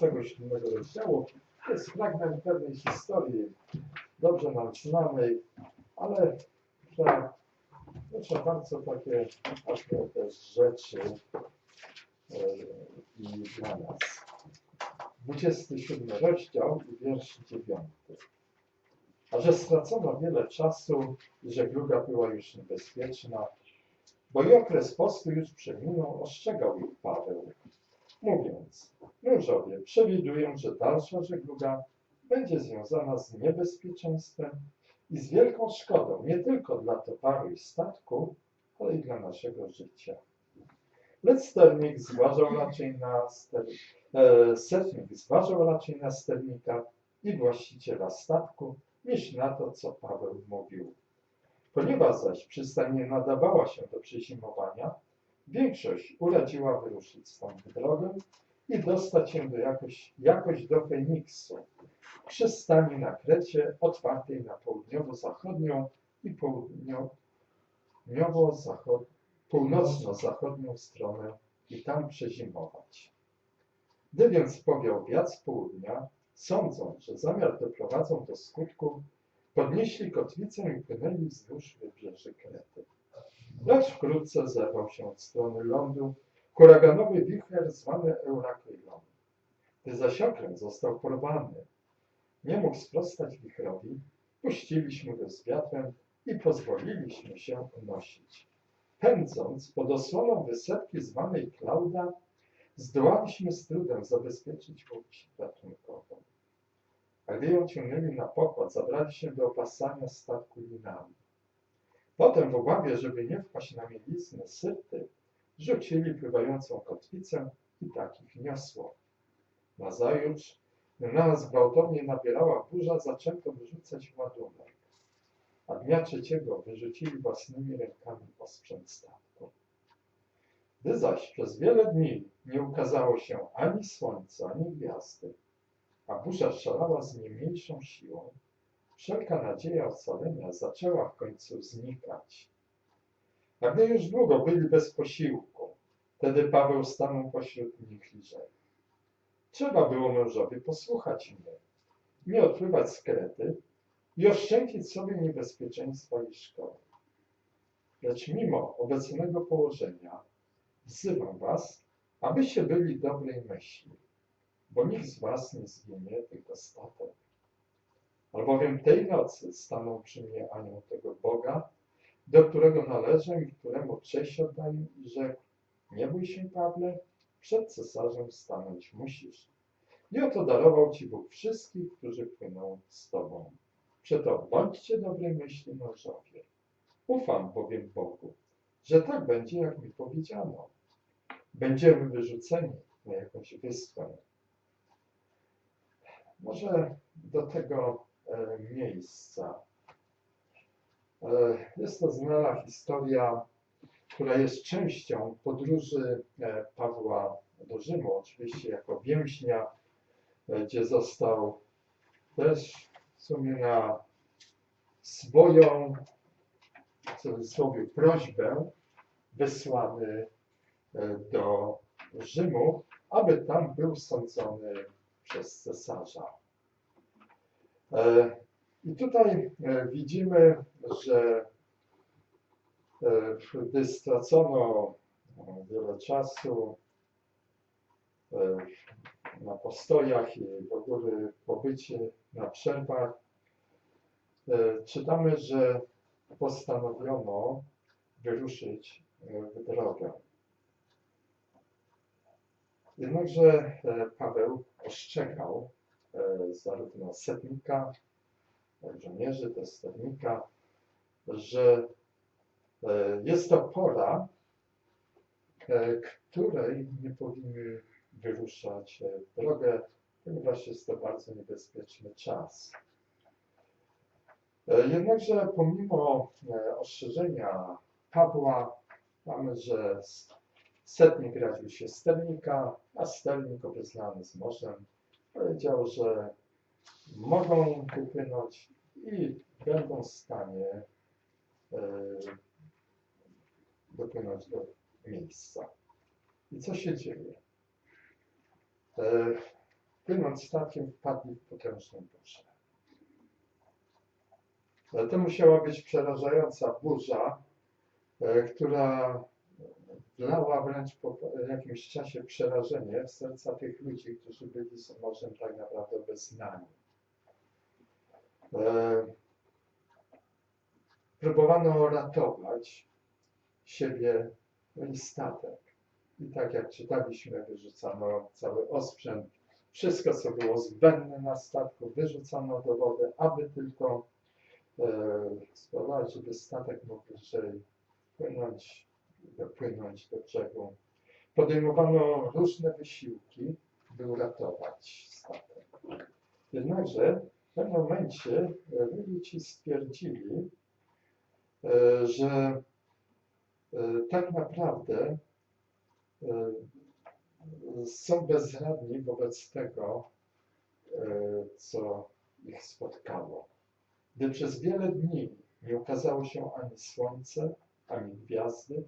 27 rozdziału. To jest fragment pewnej historii, dobrze nam znanej, ale która Proszę bardzo takie akurat też rzeczy e, i dla nas. 27 rozdział wiersz 9. A że stracono wiele czasu i żegluga była już niebezpieczna, bo i okres postu już przeminął, ostrzegał ich Paweł, mówiąc, mężowie przewidują, że dalsza żegluga będzie związana z niebezpieczeństwem i z wielką szkodą, nie tylko dla towaru i statku, ale i dla naszego życia. Lecz sternik zważał raczej na ster... e, setnik zważał raczej na sternika i właściciela statku, niż na to, co Paweł mówił. Ponieważ zaś przystań nie nadawała się do przezimowania, większość uradziła wyruszyć stąd w drogę i dostać się do jakoś, jakoś do Feniksu, przystani na Krecie otwartej na południowo-zachodnią i południowo-zachod... północno-zachodnią stronę i tam przezimować. Gdy więc powiał wiatr z południa, sądząc, że zamiar doprowadzą do skutku, podnieśli kotwicę i płynęli wzdłuż wybrzeży Krety. Lecz wkrótce zerwał się od strony lądu huraganowy wicher zwany Eurakylon. Gdy zaś został porwany, nie mógł sprostać wichrowi, puściliśmy go z wiatrem i pozwoliliśmy się unosić. Pędząc pod osłoną wysepki zwanej Klauda, zdołaliśmy z trudem zabezpieczyć łódź ratunkową. A gdy ją ciągnęli na pokład, zabrali się do opasania statku linami. Potem w obawie, żeby nie wpaść na mieliznę syty, rzucili pływającą kotwicę i tak ich niosło. Nazajutrz gdy na nas gwałtownie nabierała burza, zaczęto wyrzucać ładunek, a dnia trzeciego wyrzucili własnymi rękami osprzęt statku. Gdy zaś przez wiele dni nie ukazało się ani słońca, ani gwiazdy, a burza szalała z nie mniejszą siłą, wszelka nadzieja ocalenia zaczęła w końcu znikać. A gdy już długo byli bez posiłku, wtedy Paweł stanął pośród nich i. Trzeba było mężowi posłuchać mnie, nie odpływać z Krety i oszczędzić sobie niebezpieczeństwa i szkody. Lecz mimo obecnego położenia wzywam was, abyście byli dobrej myśli, bo nikt z was nie zginie, tylko statek. Albowiem tej nocy stanął przy mnie anioł tego Boga, do którego należę i któremu cześć oddaję i rzekł, nie bój się Pawle, przed cesarzem stanąć musisz. I oto darował Ci Bóg wszystkich, którzy płyną z Tobą. Przeto bądźcie dobrej myśli mężowie. Ufam bowiem Bogu, że tak będzie, jak mi powiedziano. Będziemy wyrzuceni na jakąś wyspę. Może do tego miejsca. E, jest to znana historia która jest częścią podróży e, Pawła do Rzymu, oczywiście jako więźnia, e, gdzie został też w sumie na swoją, w cudzysłowie, prośbę wysłany e, do Rzymu, aby tam był sądzony przez cesarza. I tutaj widzimy, że E, gdy stracono e, wiele czasu e, na postojach i w ogóle pobycie na przerwach, czytamy, że postanowiono wyruszyć w drogę. Jednakże Paweł ostrzegał zarówno setnika, jak żołnierzy, też sternika, że E, jest to pora, e, której nie powinny wyruszać e, w drogę, ponieważ jest to bardzo niebezpieczny czas. Jednakże pomimo ostrzeżenia Pawła mamy, że setnik radził się sternika, a sternik obeznany z morzem powiedział, że mogą wypłynąć i będą w stanie dopłynąć do miejsca. I co się dzieje? E, płynąc statkiem wpadli w potężną burzę. To musiała być przerażająca burza, e, która wlała wręcz po jakimś czasie przerażenie w serca tych ludzi, którzy byli z morzem tak naprawdę obeznani. E, Próbowano ratować siebie i statek. I tak jak czytaliśmy, wyrzucano cały osprzęt, wszystko co było zbędne na statku, wyrzucano do wody, aby tylko e, spowodować, żeby statek mógł lżej płynąć, dopłynąć do brzegu. Podejmowano różne wysiłki, by uratować statek. Jednakże w pewnym momencie e, ludzie ci stwierdzili, e, że e, tak naprawdę e, są bezradni wobec tego, e, co ich spotkało. Gdy przez wiele dni nie ukazało się ani słońce, ani gwiazdy,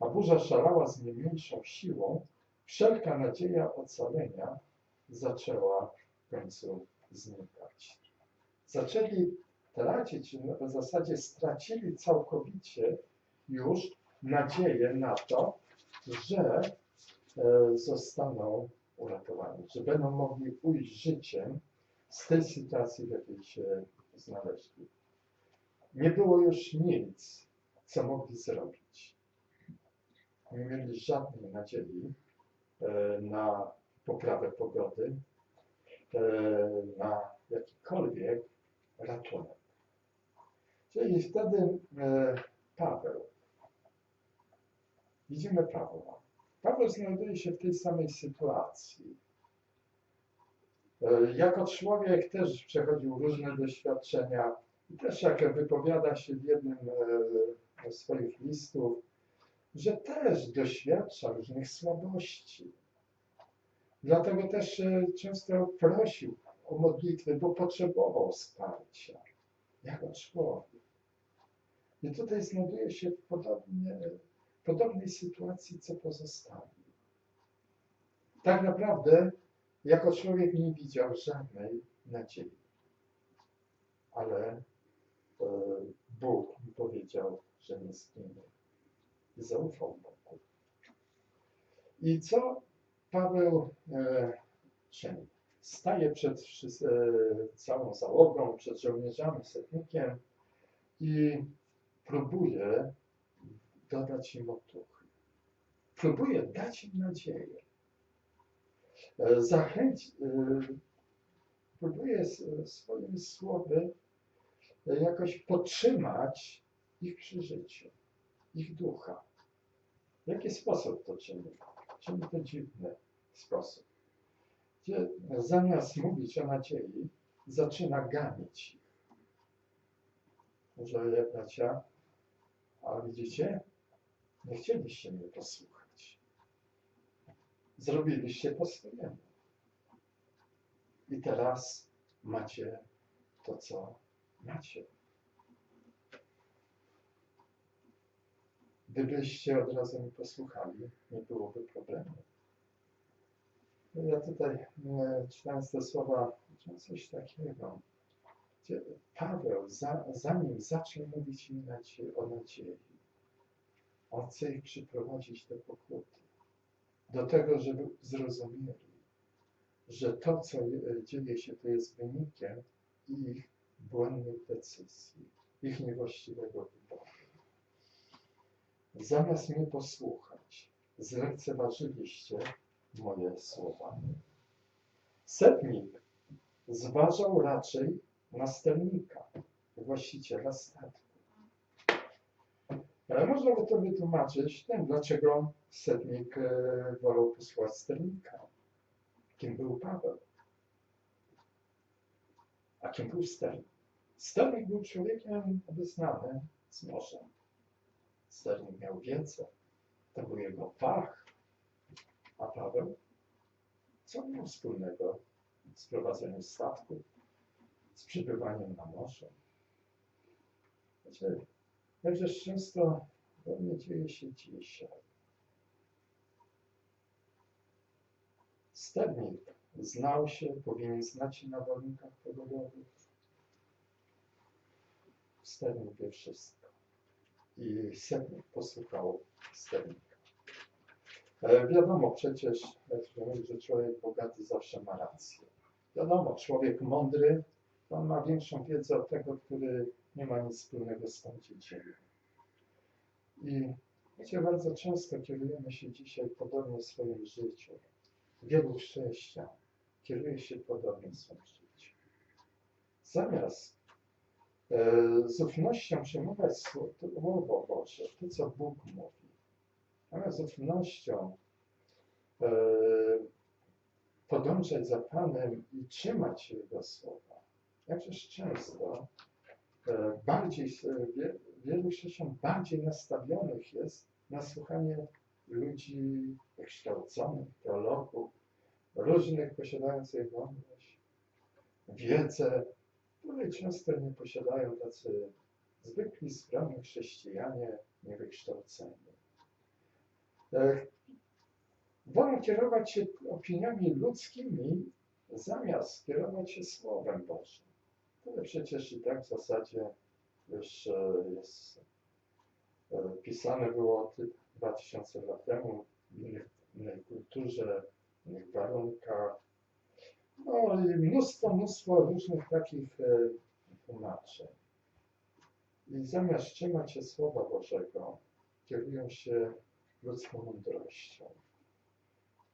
a burza szalała z nie siłą, wszelka nadzieja ocalenia zaczęła w końcu znikać. Zaczęli tracić, w zasadzie stracili całkowicie już nadzieję na to, że e, zostaną uratowani, że będą mogli ujść życiem z tej sytuacji, w jakiej się znaleźli. Nie było już nic, co mogli zrobić. Nie mieli żadnej nadziei e, na poprawę pogody, e, na jakikolwiek ratunek. Czyli wtedy e, Paweł, widzimy Pawła. Paweł znajduje się w tej samej sytuacji. Jako człowiek też przechodził różne doświadczenia i też jak wypowiada się w jednym z swoich listów, że też doświadcza różnych słabości. Dlatego też e, często prosił o modlitwy, bo potrzebował wsparcia jako człowiek. I tutaj znajduje się w podobnie, podobnej sytuacji, co pozostali. Tak naprawdę jako człowiek nie widział żadnej nadziei. Ale e, Bóg mi powiedział, że nie zginie. Zaufał Bogu. I co Paweł e, czyni? Staje przed e, całą załogą, przed żołnierzami, setnikiem i próbuje dodać im otuchy. Próbuje dać im nadzieję. E, Zachęć, e, próbuje s- swoimi słowy e, jakoś podtrzymać ich przy życiu, ich ducha. W jaki sposób to czyni? Czyni to dziwny sposób. Gdzie zamiast mówić o nadziei, zaczyna ganić ich. Może bracia, a widzicie, nie chcieliście mnie posłuchać. Zrobiliście po swojemu. I teraz macie to, co macie. Gdybyście od razu mi posłuchali, nie byłoby problemu. No Ja tutaj e, czytając te słowa, czułem coś takiego, gdzie Paweł, za, zanim zaczął mówić im nadzie- o nadziei, on chce ich przyprowadzić do pokuty, do tego, żeby zrozumieli, że to, co je- dzieje się, to jest wynikiem ich błędnych decyzji, ich niewłaściwego wyboru. Zamiast mnie posłuchać, zlekceważyliście moje słowa. Setnik zważał raczej na sternika, właściciela statku. Ale można by to wytłumaczyć tym, dlaczego setnik e, wolał posłać sternika. Kim był Paweł? A kim był sternik? Sternik był człowiekiem obeznanym z morzem. Sternik miał wiedzę. To był jego fach. A Paweł? Co miał wspólnego z prowadzeniem statku, z przebywaniem na morzu? Wiecie, jakżeż często we mnie dzieje się dzisiaj. Sternik znał się, powinien znać się na warunkach pogodowych. Sternik wie wszystko. I Sernik posłuchał Sternika. E, wiadomo przecież, że człowiek bogaty zawsze ma rację. Wiadomo, człowiek mądry, on ma większą wiedzę od tego, który nie ma nic wspólnego z tą dziedziną. I wiecie, bardzo często kierujemy się dzisiaj podobnie w swoim życiu. Wielu chrześcijan kieruje się podobnie w swoim życiu. Zamiast z ufnością przyjmować Słowo Boże, to co Bóg mówi, zamiast z ufnością e, podążać za Panem i trzymać się Jego słowa. Jakżeż często e, bardziej, e, wie, wielu chrześcijan bardziej nastawionych jest na słuchanie ludzi wykształconych, teologów, różnych posiadających mądrość, wiedzę, której często nie posiadają tacy zwykli, skromni chrześcijanie niewykształceni. E, Wolą kierować się opiniami ludzkimi, zamiast kierować się Słowem Bożym. To przecież i tak w zasadzie już e, jest e, pisane było ty- 2000 lat temu w innej kulturze, w innych warunkach. No mnóstwo, mnóstwo różnych takich e, tłumaczeń. I zamiast trzymać się Słowa Bożego, kierują się ludzką mądrością.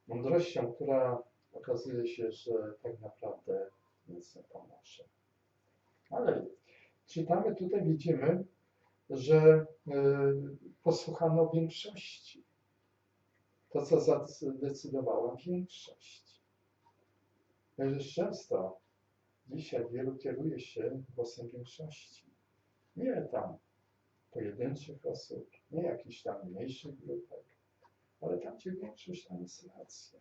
Mądrością, która okazuje się, że tak naprawdę nic nie pomoże. Ale czytamy tutaj, widzimy, że y, posłuchano większości. To, co zadecydowała większość. Jakżeż często dzisiaj wielu kieruje się głosem większości. Nie tam pojedynczych osób, nie jakichś tam mniejszych grupek, ale tam, gdzie większość tam jest racja.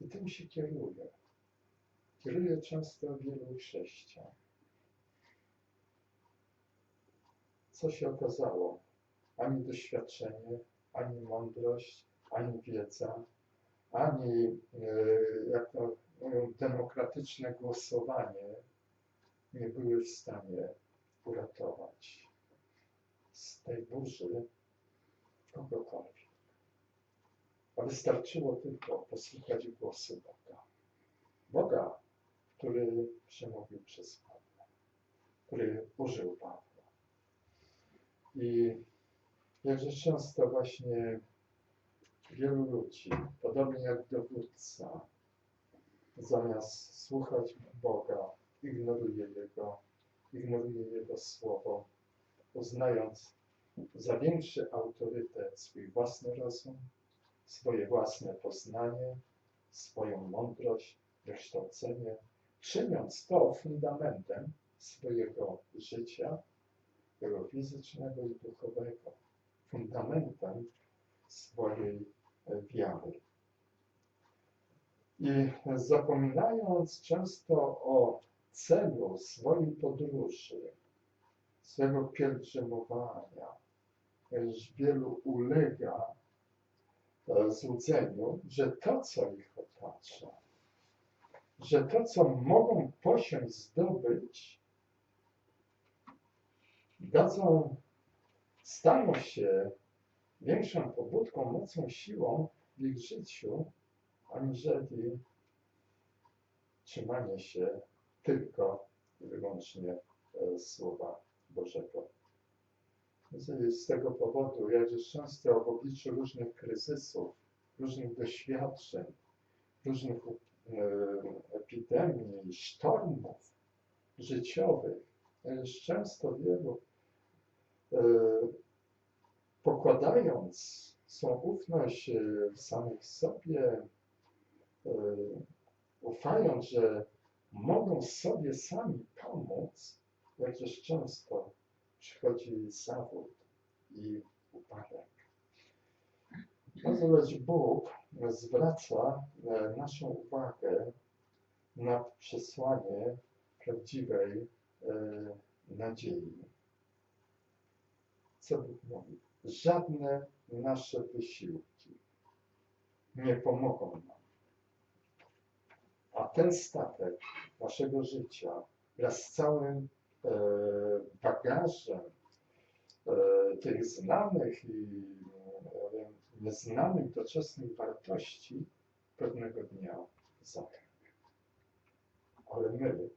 I tym się kieruje. Kieruje często wielu chrześcijan. Co się okazało? Ani doświadczenie, ani mądrość, ani wiedza, ani, e, jak to demokratyczne głosowanie nie były w stanie uratować z tej burzy kogokolwiek. A wystarczyło tylko posłuchać głosu Boga. Boga, który przemówił przez Pawła, który użył Pawła. I jakże często właśnie wielu ludzi, podobnie jak dowódca, zamiast słuchać Boga, ignoruje Jego, ignoruje Jego słowo, uznając za większy autorytet swój własny rozum, swoje własne poznanie, swoją mądrość, wykształcenie, czyniąc to fundamentem swojego życia, tego fizycznego i duchowego, fundamentem swojej wiary. I zapominając często o celu swojej podróży, swego pielgrzymowania, wielu ulega e, złudzeniu, że to, co ich otacza, że to, co mogą posiąść, zdobyć, dadzą, staną się większą pobudką, mocą, siłą w ich życiu, aniżeli trzymanie się tylko i wyłącznie e, Słowa Bożego. Z tego powodu, jakże często w obliczu różnych kryzysów, różnych doświadczeń, różnych e, epidemii, sztormów życiowych, jakże często wielu e, pokładając swą ufność e, w samych sobie, e, ufając, że mogą sobie sami pomóc, jakżeż często przychodzi zawód i upadek. Natomiast Bóg zwraca e, naszą uwagę na przesłanie prawdziwej e, nadziei. Co Bóg mówi? Żadne nasze wysiłki nie pomogą nam ten statek naszego życia wraz z całym e, bagażem e, tych znanych i nieznanych doczesnych wartości pewnego dnia zatnie. Ale my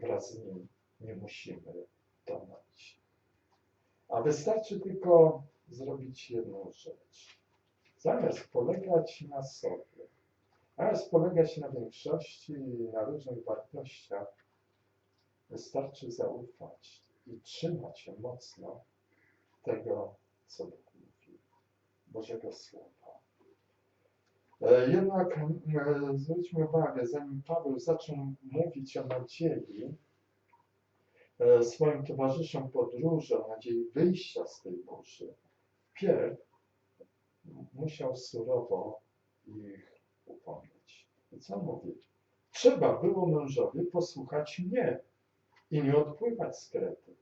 wraz z nim nie musimy tonąć. A wystarczy tylko zrobić jedną rzecz. Zamiast polegać na sobie, zamiast polegać na większości i na różnych wartościach, wystarczy zaufać i trzymać się mocno tego, co Bóg mówi, Bożego Słowa. E, Jednak e, zwróćmy uwagę, zanim Paweł zaczął mówić o nadziei e, swoim towarzyszom podróży, o nadziei wyjścia z tej burzy, wpierw musiał surowo ich upomnieć. I co mówi? Trzeba było mężowi posłuchać mnie i nie odpływać z Krety.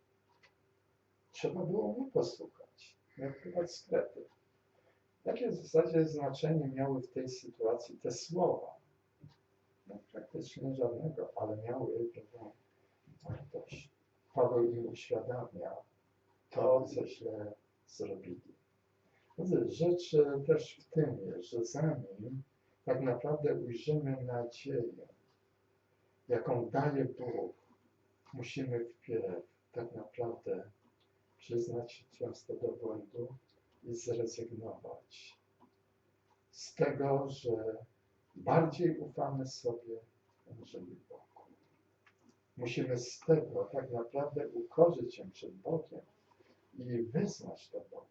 Trzeba było mnie posłuchać, nie odpływać z Krety. Jakie w zasadzie znaczenie miały w tej sytuacji te słowa? No, praktycznie żadnego, ale miały pewną wartość. Paweł im uświadamia to, co źle zrobili. Rzecz też w tym jest, że zanim tak naprawdę ujrzymy nadzieję, jaką daje Bóg, musimy wpierw tak naprawdę przyznać się często do błędu i zrezygnować z tego, że bardziej ufamy sobie, aniżeli Bogu. Musimy z tego tak naprawdę ukorzyć się przed Bogiem i wyznać to Bogu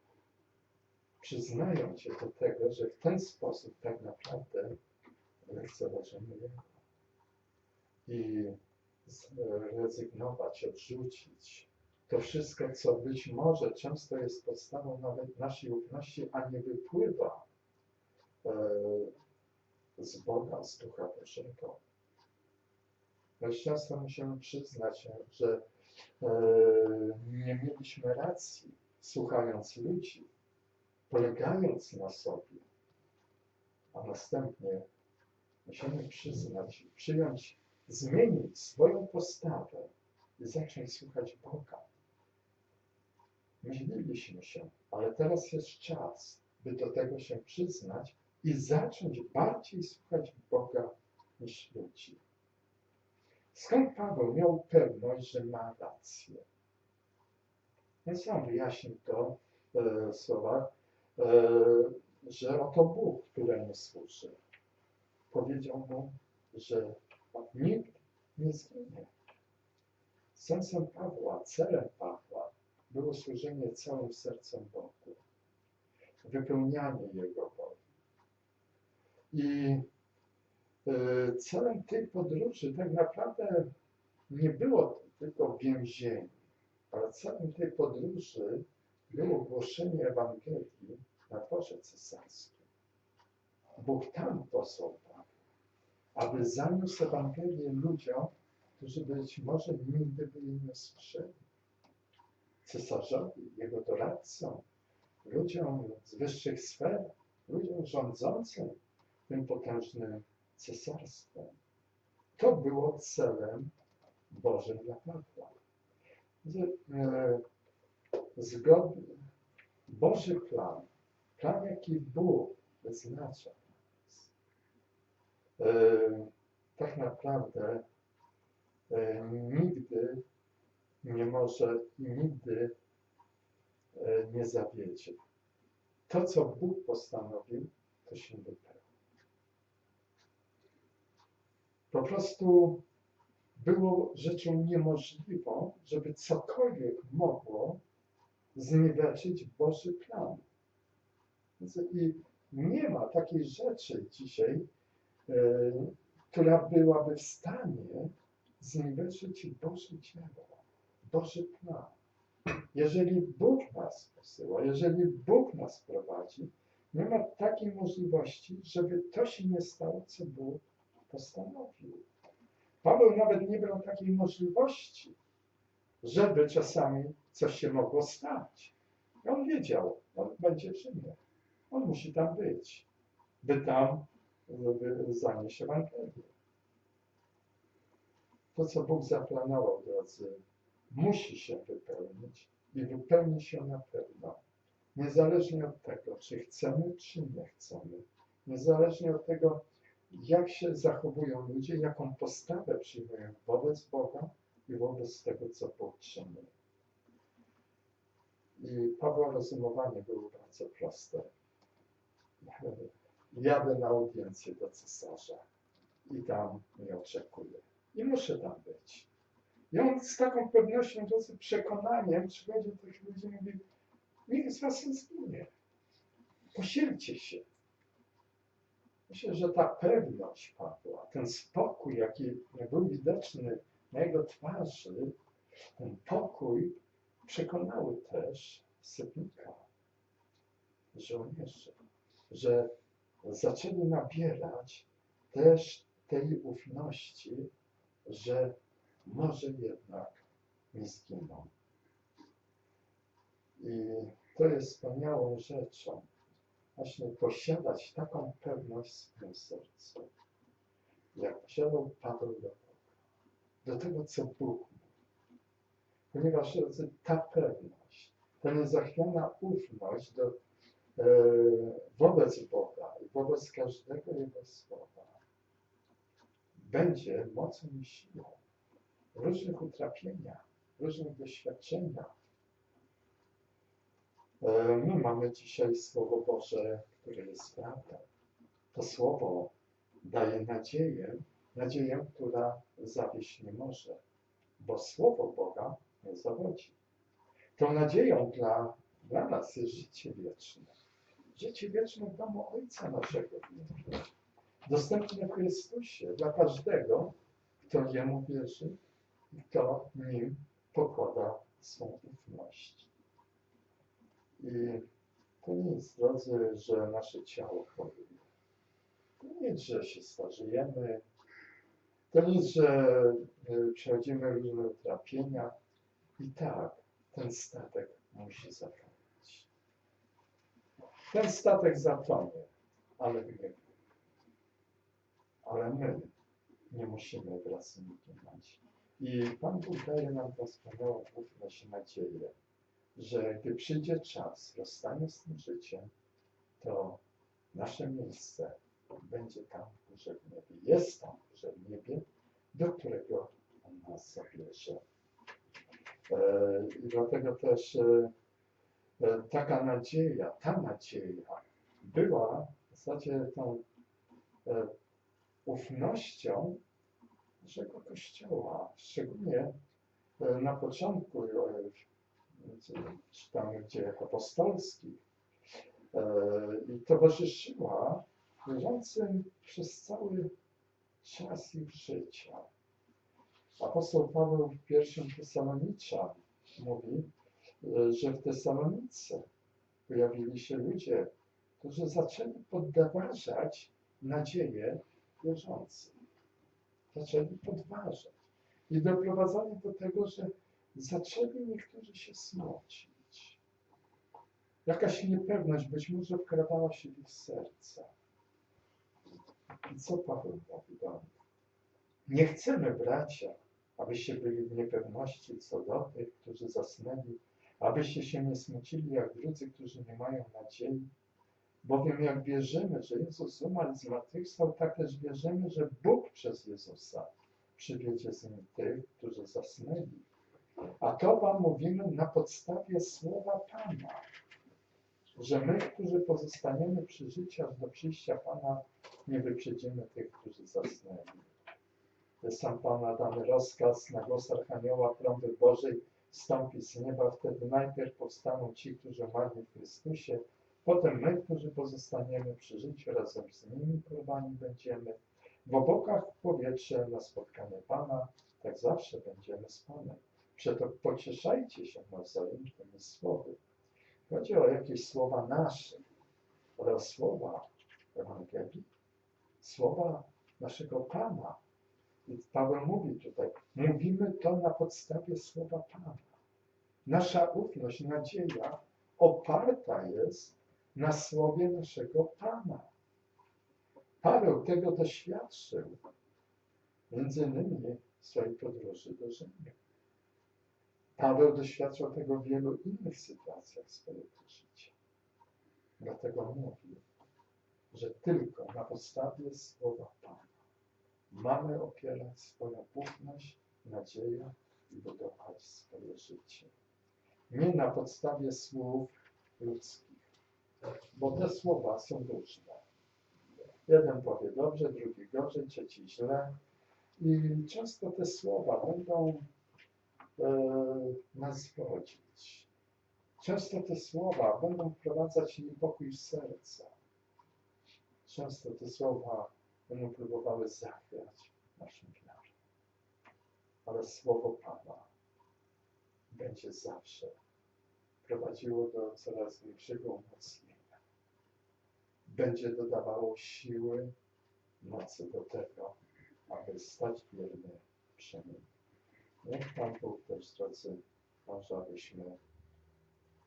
przyznając się do tego, że w ten sposób tak naprawdę lekceważymy Jego. I zrezygnować, odrzucić to wszystko, co być może często jest podstawą nawet naszej ufności, a nie wypływa e, z Boga, z Ducha Bożego. Dość często musimy przyznać że e, nie mieliśmy racji, słuchając ludzi, polegając na sobie, a następnie musimy przyznać, przyjąć, zmienić swoją postawę i zacząć słuchać Boga. Myliliśmy się, ale teraz jest czas, by do tego się przyznać i zacząć bardziej słuchać Boga niż ludzi. Skąd Paweł miał pewność, że ma rację? Więc sam wyjaśnił to e, w słowach, że oto Bóg, któremu służy, powiedział mu, że nikt nie zginie. Sensem Pawła, celem Pawła było służenie całym sercem Bogu, wypełnianie Jego woli. I e, celem tej podróży tak naprawdę nie było tylko więzienie, ale celem tej podróży było głoszenie Ewangelii na dworze cesarskim. Bóg tam posłał aby zaniósł Ewangelię ludziom, którzy być może nigdy by jej nie słyszeli. Cesarzowi, jego doradcom, ludziom z wyższych sfer, ludziom rządzącym tym potężnym cesarstwem. To było celem Bożym dla Pawła. Zgodny, Boży plan, plan jaki Bóg wyznacza nas, tak naprawdę nigdy nie może i nigdy e, nie zawiedzie. To, co Bóg postanowił, to się wypełni. Po prostu było rzeczą niemożliwą, żeby cokolwiek mogło zniweczyć Boży plan. I nie ma takiej rzeczy dzisiaj, e, która byłaby w stanie zniweczyć Boże dzieło, Boży plan. Jeżeli Bóg nas posyła, jeżeli Bóg nas prowadzi, nie ma takiej możliwości, żeby to się nie stało, co Bóg postanowił. Paweł nawet nie brał takiej możliwości, żeby czasami coś się mogło stać. I on wiedział, on będzie czy nie. On musi tam być, by tam zanieść Ewangelię. to, co Bóg zaplanował, drodzy, musi się wypełnić i wypełni się na pewno. Niezależnie od tego, czy chcemy, czy nie chcemy. Niezależnie od tego, jak się zachowują ludzie, jaką postawę przyjmują wobec Boga i wobec tego, co Bóg czyni. I Pawła rozumowanie było bardzo proste. Jadę na audiencję do cesarza i tam mnie oczekuje. I muszę tam być. I on z taką pewnością, z przekonaniem przychodzi do tych ludzi i mówi, niech z was nie zginie. Posielcie się. Myślę, że ta pewność Pawła, ten spokój, jaki był widoczny na jego twarzy, ten pokój przekonały też sypnika, żołnierzy, że zaczęli nabierać też tej ufności, że może jednak nie zginą. I to jest wspaniałą rzeczą, właśnie posiadać taką pewność w swoim sercu, jak posiadał Paweł do Boga, do tego, co Bóg. Ponieważ ta pewność, ta niezachwiana ufność do, e, wobec Boga i wobec każdego Jego słowa będzie mocą i siłą różnych utrapieniach, w różnych doświadczeniach. E, My mamy dzisiaj Słowo Boże, które jest prawdą. To Słowo daje nadzieję, nadzieję, która zawieść nie może, bo Słowo Boga zawodzi. Tą nadzieją dla, dla nas jest życie wieczne. Życie wieczne w domu Ojca naszego. Dostępne w Chrystusie dla każdego, kto Jemu wierzy i kto Nim pokłada swą ufność. I to nie jest, drodzy, że nasze ciało choruje. To nie jest, że się starzejemy. To nie jest, że y, przechodzimy różne utrapienia. I tak, ten statek musi zatonąć. Ten statek zatonie, ale w niebie. Ale my nie musimy wraz ginąć. I Pan Bóg daje nam wspaniałą ufność i nadzieję, że gdy przyjdzie czas rozstania z tym życiem, to nasze miejsce będzie tam w górze w niebie. Jest tam w górze w niebie, do którego On nas zabierze. E, dlatego też e, e, taka nadzieja, ta nadzieja była w zasadzie tą ufnością naszego Kościoła, szczególnie na początku, czy- czy tam w dziejach apostolskich, i towarzyszyła wierzącym przez cały czas ich życia. Apostoł Paweł w pierwszym Tesaloniczan mówi, e, że w Tesalonice pojawili się ludzie, którzy zaczęli podważać nadzieję wierzących. Zaczęli podważać. I doprowadzali do tego, że zaczęli niektórzy się smucić. Jakaś niepewność być może wkradała się w ich serca. I co Paweł mówi do nich? Nie chcemy, bracia, abyście byli w niepewności co do tych, którzy zasnęli, abyście się nie smucili jak drudzy, którzy nie mają nadziei. Bowiem jak wierzymy, że Jezus umarł i zmartwychwstał, tak też wierzymy, że Bóg przez Jezusa przywiedzie z nim tych, którzy zasnęli. A to wam mówimy na podstawie słowa Pana, że my, którzy pozostaniemy przy życiu aż do przyjścia Pana, nie wyprzedzimy tych, którzy zasnęli. Sam Pana dany rozkaz na głos Archanioła trąby Bożej wstąpi z nieba, wtedy najpierw powstaną ci, którzy umarli w Chrystusie, potem my, którzy pozostaniemy przy życiu, razem z nimi porwani będziemy. W obokach w powietrze na spotkanie Pana, tak zawsze będziemy z Panem. Przeto pocieszajcie się nawzajem tymi słowy. Chodzi o jakieś słowa nasze, ale o słowa Ewangelii, słowa naszego Pana. I Paweł mówi tutaj, mówimy to na podstawie słowa Pana. Nasza ufność, nadzieja oparta jest na słowie naszego Pana. Paweł tego doświadczył. Między innymi w swojej podróży do Rzymu. Paweł doświadczał tego w wielu innych sytuacjach swojego życia. Dlatego mówił, że tylko na podstawie Słowa Pana mamy opierać swoją ufność, nadzieję i budować swoje życie. Nie na podstawie słów ludzkich, bo te słowa są różne. Jeden powie dobrze, drugi gorzej, trzeci źle. I często te słowa będą e, nas zwodzić. Często te słowa będą wprowadzać niepokój w serca. Często te słowa będą próbowały zachwiać naszą wiarę. Ale słowo Pana będzie zawsze prowadziło do coraz większego umocnienia. Będzie dodawało siły, mocy do tego, aby stać wierny przy nim. Niech Pan Bóg też, drodzy, może abyśmy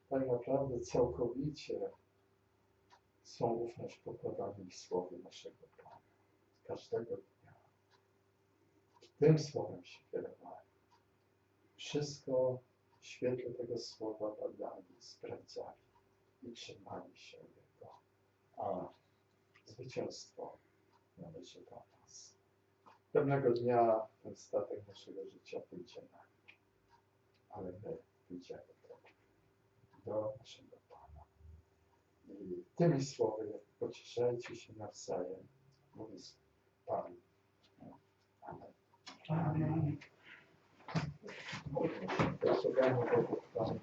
tak naprawdę całkowicie swą ufność pokładali w Słowie naszego Pana. Każdego dnia. Tym Słowem się kierowali. Wszystko w świetle tego Słowa badali, sprawdzali i trzymali się Jego. A zwycięstwo należy do nas. Pewnego dnia ten statek naszego życia pójdzie na ale my pójdziemy do, do naszego Pana. I tymi słowy pocieszajcie się nawzajem, mówi Pan. Amen. Amen. Postrzegamy Bogu Pan